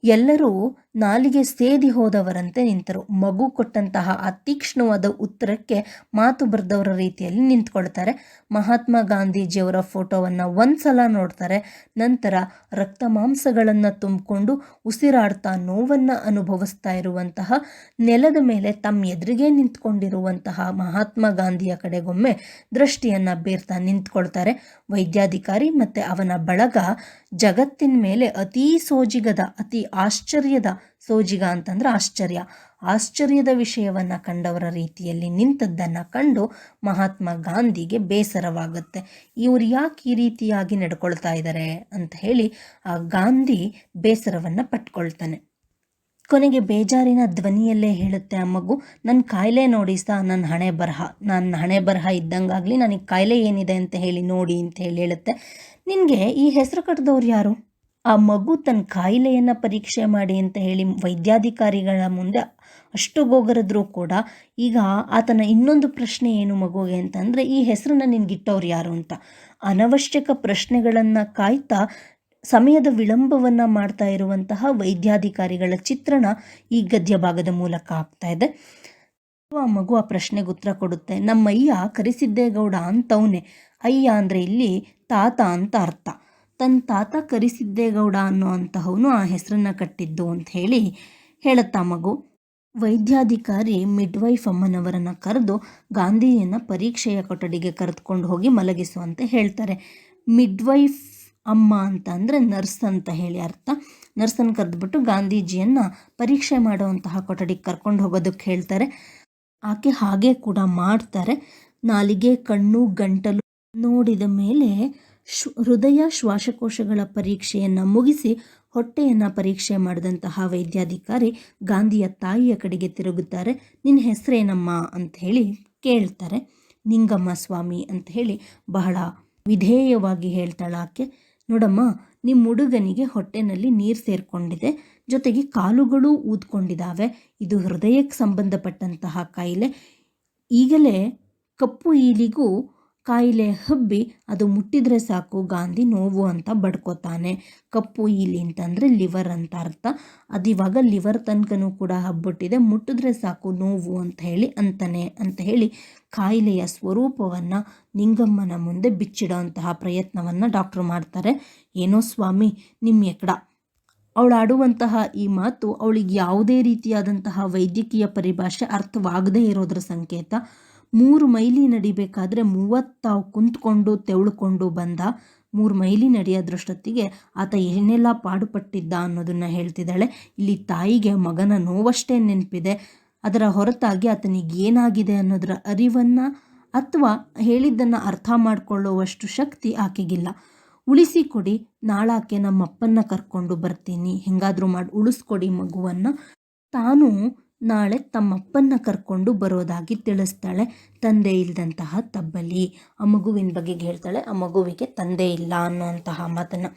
S1: ಎಲ್ಲರೂ ನಾಲಿಗೆ ಸೇದಿ ಹೋದವರಂತೆ ನಿಂತರು. ಮಗು ಕೊಟ್ಟಂತಹ ಅತೀಕ್ಷ್ಣವಾದ ತೀಕ್ಷ್ಣವಾದ ಉತ್ತರಕ್ಕೆ ಮಾತು ಬರೆದವರ ರೀತಿಯಲ್ಲಿ ನಿಂತ್ಕೊಳ್ತಾರೆ. ಮಹಾತ್ಮ ಗಾಂಧೀಜಿಯವರ ಫೋಟೋವನ್ನು ಒಂದು ಸಲ ನೋಡ್ತಾರೆ. ನಂತರ ರಕ್ತ ಮಾಂಸಗಳನ್ನು ತುಂಬಿಕೊಂಡು ಉಸಿರಾಡ್ತಾ ನೋವನ್ನು ಅನುಭವಿಸ್ತಾ ಇರುವಂತಹ, ನೆಲದ ಮೇಲೆ ತಮ್ಮ ಎದುರಿಗೆ ನಿಂತ್ಕೊಂಡಿರುವಂತಹ ಮಹಾತ್ಮ ಗಾಂಧಿಯ ಕಡೆಗೊಮ್ಮೆ ದೃಷ್ಟಿಯನ್ನು ಬೀರ್ತಾ ನಿಂತ್ಕೊಳ್ತಾರೆ. ವೈದ್ಯಾಧಿಕಾರಿ ಮತ್ತು ಅವನ ಬಳಗ ಜಗತ್ತಿನ ಮೇಲೆ ಅತೀ ಸೋಜಿಗದ, ಅತಿ ಆಶ್ಚರ್ಯದ ಸೋಜಿಗ ಅಂತಂದ್ರೆ ಆಶ್ಚರ್ಯ. ಆಶ್ಚರ್ಯದ ವಿಷಯವನ್ನು ಕಂಡವರ ರೀತಿಯಲ್ಲಿ ನಿಂತದ್ದನ್ನು ಕಂಡು ಮಹಾತ್ಮ ಗಾಂಧಿಗೆ ಬೇಸರವಾಗುತ್ತೆ. ಇವರು ಯಾಕೆ ಈ ರೀತಿಯಾಗಿ ನಡ್ಕೊಳ್ತಾ ಇದ್ದಾರೆ ಅಂತ ಹೇಳಿ ಆ ಗಾಂಧಿ ಬೇಸರವನ್ನು ಪಟ್ಕೊಳ್ತಾನೆ. ಕೊನೆಗೆ ಬೇಜಾರಿನ ಧ್ವನಿಯಲ್ಲೇ ಹೇಳುತ್ತೆ ಆ ಮಗು ನನ್ನ ಕಾಯಿಲೆ ನೋಡಿ ಸಹ ನನ್ನ ಹಣೆ ಬರಹ ನನ್ನ ಹಣೆ ಬರಹ ಇದ್ದಂಗಾಗಲಿ ನನಗೆ ಕಾಯಿಲೆ ಏನಿದೆ ಅಂತ ಹೇಳಿ ನೋಡಿ ಅಂತ ಹೇಳಿ ಹೇಳುತ್ತೆ. ನಿನಗೆ ಈ ಹೆಸರು ಕಟ್ಟಿದವ್ರು ಯಾರು? ಆ ಮಗು ತನ್ನ ಕಾಯಿಲೆಯನ್ನು ಪರೀಕ್ಷೆ ಮಾಡಿ ಅಂತ ಹೇಳಿ ವೈದ್ಯಾಧಿಕಾರಿಗಳ ಮುಂದೆ ಅಷ್ಟು ಗೋಗರದ್ರೂ ಕೂಡ ಈಗ ಆತನ ಇನ್ನೊಂದು ಪ್ರಶ್ನೆ ಏನು ಮಗುಗೆ ಅಂತಂದರೆ, ಈ ಹೆಸರನ್ನ ನಿನ್ಗಿಟ್ಟವ್ರು ಯಾರು? ಅಂತ. ಅನವಶ್ಯಕ ಪ್ರಶ್ನೆಗಳನ್ನು ಕಾಯ್ತಾ ಸಮಯದ ವಿಳಂಬವನ್ನು ಮಾಡ್ತಾ ಇರುವಂತಹ ವೈದ್ಯಾಧಿಕಾರಿಗಳ ಚಿತ್ರಣ ಈ ಗದ್ಯ ಭಾಗದ ಮೂಲಕ ಆಗ್ತಾ ಇದೆ. ಆ ಮಗು ಆ ಪ್ರಶ್ನೆಗೆ ಉತ್ತರ ಕೊಡುತ್ತೆ. ನಮ್ಮ ಅಯ್ಯ ಕರಿಸಿದ್ದೇಗೌಡ ಅಂತವನೇ. ಅಯ್ಯ ಅಂದರೆ ಇಲ್ಲಿ ತಾತ ಅಂತ ಅರ್ಥ. ತನ್ನ ತಾತ ಕರಿಸಿದ್ದೇಗೌಡ ಅನ್ನೋ ಅಂತಹವನು ಆ ಹೆಸರನ್ನ ಕಟ್ಟಿದ್ದು ಅಂತ ಹೇಳಿ ಹೇಳುತ್ತಾ ಮಗು. ವೈದ್ಯಾಧಿಕಾರಿ ಮಿಡ್ವೈಫ್ ಅಮ್ಮನವರನ್ನು ಕರೆದು ಗಾಂಧಿಯನ್ನು ಪರೀಕ್ಷೆಯ ಕೊಠಡಿಗೆ ಕರೆದುಕೊಂಡು ಹೋಗಿ ಮಲಗಿಸುವಂತೆ ಹೇಳ್ತಾರೆ. ಮಿಡ್ವೈಫ್ ಅಮ್ಮ ಅಂತ ಅಂದರೆ ನರ್ಸ್ ಅಂತ ಹೇಳಿ ಅರ್ಥ. ನರ್ಸನ್ನು ಕರೆದ್ಬಿಟ್ಟು ಗಾಂಧೀಜಿಯನ್ನು ಪರೀಕ್ಷೆ ಮಾಡುವಂತಹ ಕೊಠಡಿಗೆ ಕರ್ಕೊಂಡು ಹೋಗೋದಕ್ಕೆ ಹೇಳ್ತಾರೆ. ಆಕೆ ಹಾಗೆ ಕೂಡ ಮಾಡ್ತಾರೆ. ನಾಲಿಗೆ, ಕಣ್ಣು, ಗಂಟಲು ನೋಡಿದ ಮೇಲೆ ಶ್ ಹೃದಯ ಶ್ವಾಸಕೋಶಗಳ ಪರೀಕ್ಷೆಯನ್ನು ಮುಗಿಸಿ ಹೊಟ್ಟೆಯನ್ನು ಪರೀಕ್ಷೆ ಮಾಡಿದಂತಹ ವೈದ್ಯಾಧಿಕಾರಿ ಗಾಂಧಿಯ ತಾಯಿಯ ಕಡೆಗೆ ತಿರುಗುತ್ತಾರೆ. ನಿನ್ನ ಹೆಸರೇನಮ್ಮ ಅಂತ ಹೇಳಿ ಕೇಳ್ತಾರೆ. ನಿಂಗಮ್ಮ ಸ್ವಾಮಿ ಅಂತ ಹೇಳಿ ಬಹಳ ವಿಧೇಯವಾಗಿ ಹೇಳ್ತಾಳೆ ಆಕೆ. ನೋಡಮ್ಮ ನಿಮ್ಮ ಹುಡುಗನಿಗೆ ಹೊಟ್ಟೆನಲ್ಲಿ ನೀರು ಸೇರಿಕೊಂಡಿದೆ. ಜೊತೆಗೆ ಕಾಲುಗಳು ಊದ್ಕೊಂಡಿದ್ದಾವೆ ಇದು ಹೃದಯಕ್ಕೆ ಸಂಬಂಧಪಟ್ಟಂತಹ ಕಾಯಿಲೆ. ಈಗಲೇ ಕಪ್ಪು ಈಲಿಗೂ ಕಾಯಿಲೆ ಹಬ್ಬಿ ಅದು ಮುಟ್ಟಿದರೆ ಸಾಕು, ಗಾಂಧಿ ನೋವು ಅಂತ ಬಡ್ಕೋತಾನೆ. ಕಪ್ಪು ಇಲಿ ಅಂತಂದರೆ ಲಿವರ್ ಅಂತ ಅರ್ಥ. ಅದು ಇವಾಗ ಲಿವರ್ ತನಕನೂ ಕೂಡ ಹಬ್ಬಿಟ್ಟಿದೆ. ಮುಟ್ಟಿದ್ರೆ ಸಾಕು, ನೋವು ಅಂತ ಹೇಳಿ ಅಂತಾನೆ, ಅಂತ ಹೇಳಿ ಕಾಯಿಲೆಯ ಸ್ವರೂಪವನ್ನು ನಿಂಗಮ್ಮನ ಮುಂದೆ ಬಿಚ್ಚಿಡೋ ಅಂತಹ ಪ್ರಯತ್ನವನ್ನು ಡಾಕ್ಟ್ರು ಮಾಡ್ತಾರೆ. ಏನೋ ಸ್ವಾಮಿ ನಿಮ್ಮ ಎಕಡ. ಅವಳು ಆಡುವಂತಹ ಈ ಮಾತು ಅವಳಿಗೆ ಯಾವುದೇ ರೀತಿಯಾದಂತಹ ವೈದ್ಯಕೀಯ ಪರಿಭಾಷೆ ಅರ್ಥವಾಗದೇ ಇರೋದ್ರ ಸಂಕೇತ. ಮೂರು ಮೈಲಿ ನಡಿಬೇಕಾದ್ರೆ ಮೂವತ್ತಾವು ಕುಂತ್ಕೊಂಡು ತೆವಳ್ಕೊಂಡು ಬಂದ ಮೂರು ಮೈಲಿ ನಡೆಯೋದ್ರಷ್ಟೊತ್ತಿಗೆ ಆತ ಏನೆಲ್ಲ ಪಾಡುಪಟ್ಟಿದ್ದ ಅನ್ನೋದನ್ನು ಹೇಳ್ತಿದ್ದಾಳೆ. ಇಲ್ಲಿ ತಾಯಿಗೆ ಮಗನ ನೋವಷ್ಟೇ ನೆನಪಿದೆ. ಅದರ ಹೊರತಾಗಿ ಆತನಿಗೆ ಏನಾಗಿದೆ ಅನ್ನೋದರ ಅರಿವನ್ನು ಅಥವಾ ಹೇಳಿದ್ದನ್ನು ಅರ್ಥ ಮಾಡಿಕೊಳ್ಳುವಷ್ಟು ಶಕ್ತಿ ಆಕೆಗಿಲ್ಲ. ಉಳಿಸಿಕೊಡಿ ನಾಳಾಕೆ ನಮ್ಮಪ್ಪನ್ನ ಕರ್ಕೊಂಡು ಬರ್ತೀನಿ. ಹೆಂಗಾದರೂ ಮಾಡಿ, ಉಳಿಸ್ಕೊಡಿ ಮಗುವನ್ನು. ತಾನು ನಾಳೆ ತಮ್ಮಪ್ಪನ್ನ ಕರ್ಕೊಂಡು ಬರೋದಾಗಿ ತಿಳಿಸ್ತಾಳೆ. ತಂದೆ ಇಲ್ಲದಂತಹ ತಬ್ಬಲಿ. ಆ ಮಗುವಿನ ಬಗ್ಗೆ ಹೇಳ್ತಾಳೆ, ಆ ಮಗುವಿಗೆ ತಂದೆ ಇಲ್ಲ ಅನ್ನುವಂತಹ ಮಾತನ್ನು.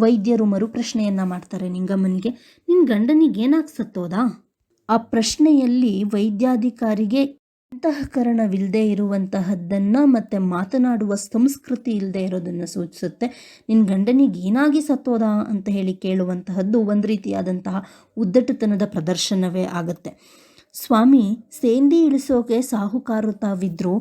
S1: ವೈದ್ಯರು ಮರುಪ್ರಶ್ನೆಯನ್ನು ಮಾಡ್ತಾರೆ ನಿಂಗಮ್ಮನಿಗೆ. ನಿನ್ನ ಗಂಡನಿಗೆ ಏನಾಗ್ಸತ್ತೋದಾ ಆ ಪ್ರಶ್ನೆಯಲ್ಲಿ ವೈದ್ಯಾಧಿಕಾರಿಗೆ ಅಂತಃಕರಣವಿಲ್ಲದೆ ಇರುವಂತಹದ್ದನ್ನು ಮತ್ತು ಮಾತನಾಡುವ ಸಂಸ್ಕೃತಿ ಇಲ್ಲದೆ ಇರೋದನ್ನು ಸೂಚಿಸುತ್ತೆ. ನಿನ್ನ ಗಂಡನಿಗೆ ಏನಾಗಿ ಸತ್ತೋದ ಅಂತ ಹೇಳಿ ಕೇಳುವಂತಹದ್ದು ಒಂದು ರೀತಿಯಾದಂತಹ ಉದ್ದಟತನದ ಪ್ರದರ್ಶನವೇ ಆಗುತ್ತೆ. ಸ್ವಾಮಿ, ಸೇಂದಿ ಇಳಿಸೋಕೆ ಸಾಹುಕಾರು ತಾವಿದ್ರು,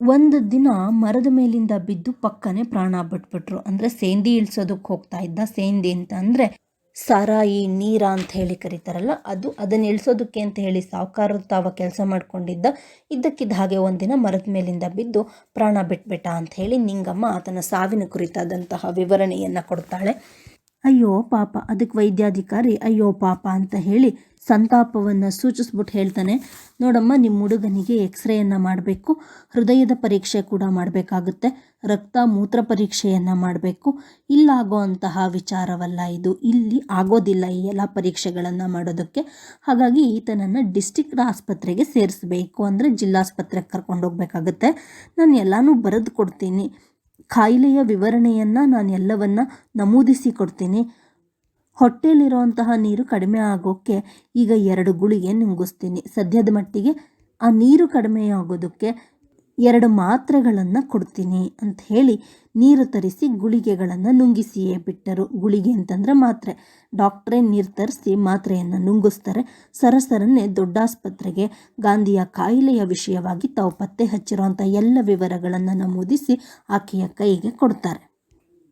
S1: ಒಂದು ದಿನ ಮರದ ಮೇಲಿಂದ ಬಿದ್ದು ಪಕ್ಕನೆ ಪ್ರಾಣ ಬಿಟ್ಬಿಟ್ರು. ಅಂದರೆ ಸೇಂದಿ ಇಳಿಸೋದಕ್ಕೆ ಹೋಗ್ತಾ ಇದ್ದ ಸೇಂದಿ ಅಂತ ಅಂದರೆ ಸಾರಾಯಿ, ನೀರ ಅಂತ ಹೇಳಿ ಕರೀತಾರಲ್ಲ, ಅದು ಅದನ್ನು ಇಳಿಸೋದಕ್ಕೆ ಅಂತ ಹೇಳಿ ಸಾವುಕಾರ ತಾವ ಕೆಲಸ ಮಾಡ್ಕೊಂಡಿದ್ದ, ಇದ್ದಕ್ಕಿದ್ದ ಹಾಗೆ ಒಂದಿನ ಮರದ ಮೇಲಿಂದ ಬಿದ್ದು ಪ್ರಾಣ ಬಿಟ್ಬಿಟ್ಟ ಅಂತ ಹೇಳಿ ನಿಂಗಮ್ಮ ಆತನ ಸಾವಿನ ಕುರಿತಾದಂತಹ ವಿವರಣೆಯನ್ನು ಕೊಡ್ತಾಳೆ. ಅಯ್ಯೋ ಪಾಪ, ಅದಕ್ಕೆ ವೈದ್ಯಾಧಿಕಾರಿ, ಅಯ್ಯೋ ಪಾಪ ಅಂತ ಹೇಳಿ ಸಂತಾಪವನ್ನು ಸೂಚಿಸ್ಬಿಟ್ಟು ಹೇಳ್ತಾನೆ, ನೋಡಮ್ಮ ನಿಮ್ಮ ಹುಡುಗನಿಗೆ ಎಕ್ಸ್ರೇಯನ್ನು ಮಾಡಬೇಕು, ಹೃದಯದ ಪರೀಕ್ಷೆ ಕೂಡ ಮಾಡಬೇಕಾಗುತ್ತೆ, ರಕ್ತ ಮೂತ್ರ ಪರೀಕ್ಷೆಯನ್ನು ಮಾಡಬೇಕು, ಇಲ್ಲಾಗೋ ಅಂತಹ ವಿಚಾರವಲ್ಲ ಇದು, ಇಲ್ಲಿ ಆಗೋದಿಲ್ಲ ಈ ಎಲ್ಲ ಪರೀಕ್ಷೆಗಳನ್ನು ಮಾಡೋದಕ್ಕೆ, ಹಾಗಾಗಿ ಈತನನ್ನು ಡಿಸ್ಟಿಕ್ಟ್ ಆಸ್ಪತ್ರೆಗೆ ಸೇರಿಸಬೇಕು ಅಂದರೆ ಜಿಲ್ಲಾಸ್ಪತ್ರೆಗೆ ಕರ್ಕೊಂಡು ಹೋಗ್ಬೇಕಾಗುತ್ತೆ, ನಾನು ಎಲ್ಲನೂ ಬರೆದು ಕೊಡ್ತೀನಿ, ಕಾಯಿಲೆಯ ವಿವರಣೆಯನ್ನು ನಾನು ಎಲ್ಲವನ್ನು ನಮೂದಿಸಿ ಕೊಡ್ತೀನಿ ಹೊಟ್ಟೆಲಿರುವಂತಹ ನೀರು ಕಡಿಮೆ ಆಗೋಕ್ಕೆ ಈಗ ಎರಡು ಗುಳಿಗೆ ನುಂಗಿಸ್ತೀನಿ. ಸದ್ಯದ ಮಟ್ಟಿಗೆ ಆ ನೀರು ಕಡಿಮೆ ಆಗೋದಕ್ಕೆ ಎರಡು ಮಾತ್ರೆಗಳನ್ನು ಕೊಡ್ತೀನಿ ಅಂತ ಹೇಳಿ ನೀರು ತರಿಸಿ ಗುಳಿಗೆಗಳನ್ನು ನುಂಗಿಸಿಯೇ ಬಿಟ್ಟರು. ಗುಳಿಗೆ ಅಂತಂದರೆ ಮಾತ್ರೆ. ಡಾಕ್ಟ್ರೇ ನೀರು ತರಿಸಿ ಮಾತ್ರೆಯನ್ನು ನುಂಗಿಸ್ತಾರೆ. ಸರಸರನ್ನೇ ದೊಡ್ಡಾಸ್ಪತ್ರೆಗೆ ಗಾಂಧಿಯ ಕಾಯಿಲೆಯ ವಿಷಯವಾಗಿ ತಾವು ಪತ್ತೆ ಹಚ್ಚಿರುವಂಥ ಎಲ್ಲ ವಿವರಗಳನ್ನು ನಮೂದಿಸಿ ಆಕೆಯ ಕೈಗೆ ಕೊಡ್ತಾರೆ.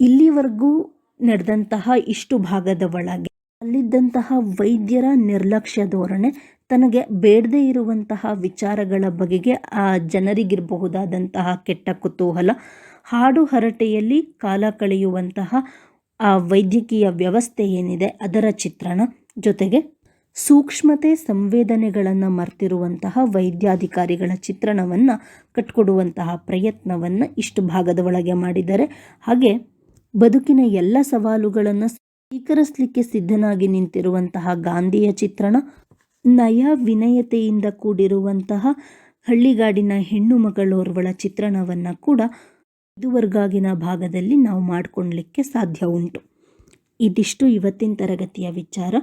S1: ಇಲ್ಲಿವರೆಗೂ ನಡೆದಂತಹ ಇಷ್ಟು ಭಾಗದ ಒಳಗೆ ಅಲ್ಲಿದ್ದಂತಹ ವೈದ್ಯರ ನಿರ್ಲಕ್ಷ್ಯ ಧೋರಣೆ ತನಗೆ ಬೇಡದೇ ಇರುವಂತಹ ವಿಚಾರಗಳ ಬಗೆಗೆ ಆ ಜನರಿಗಿರಬಹುದಾದಂತಹ ಕೆಟ್ಟ ಕುತೂಹಲ, ಹಾಡು ಹರಟೆಯಲ್ಲಿ ಕಾಲ ಕಳೆಯುವಂತಹ ಆ ವೈದ್ಯಕೀಯ ವ್ಯವಸ್ಥೆ ಏನಿದೆ ಅದರ ಚಿತ್ರಣ. ಜೊತೆಗೆ ಸೂಕ್ಷ್ಮತೆ ಸಂವೇದನೆಗಳನ್ನು ಮರ್ತಿರುವಂತಹ ವೈದ್ಯಾಧಿಕಾರಿಗಳ ಚಿತ್ರಣವನ್ನು ಕಟ್ಕೊಡುವಂತಹ ಪ್ರಯತ್ನವನ್ನು ಇಷ್ಟು ಭಾಗದ ಒಳಗೆ ಮಾಡಿದ್ದಾರೆ. ಹಾಗೆ ಬದುಕಿನ ಎಲ್ಲ ಸವಾಲುಗಳನ್ನು ಸ್ವೀಕರಿಸಲಿಕ್ಕೆ ಸಿದ್ಧನಾಗಿ ನಿಂತಿರುವಂತಹ ಗಾಂಧಿಯ ಚಿತ್ರಣ, ನಯ ವಿನಯತೆಯಿಂದ ಕೂಡಿರುವಂತಹ ಹಳ್ಳಿಗಾಡಿನ ಹೆಣ್ಣು ಮಗಳೋರ್ವಳ ಚಿತ್ರಣವನ್ನು ಕೂಡ ಇದುವರೆಗಾಗಿನ ಭಾಗದಲ್ಲಿ ನಾವು ಮಾಡಿಕೊಳ್ಳಲಿಕ್ಕೆ ಸಾಧ್ಯ ಉಂಟು. ಇದಿಷ್ಟು ಇವತ್ತಿನ ತರಗತಿಯ ವಿಚಾರ.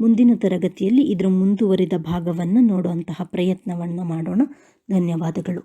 S1: ಮುಂದಿನ ತರಗತಿಯಲ್ಲಿ ಇದರ ಮುಂದುವರಿದ ಭಾಗವನ್ನು ನೋಡುವಂತಹ ಪ್ರಯತ್ನವನ್ನು ಮಾಡೋಣ. ಧನ್ಯವಾದಗಳು.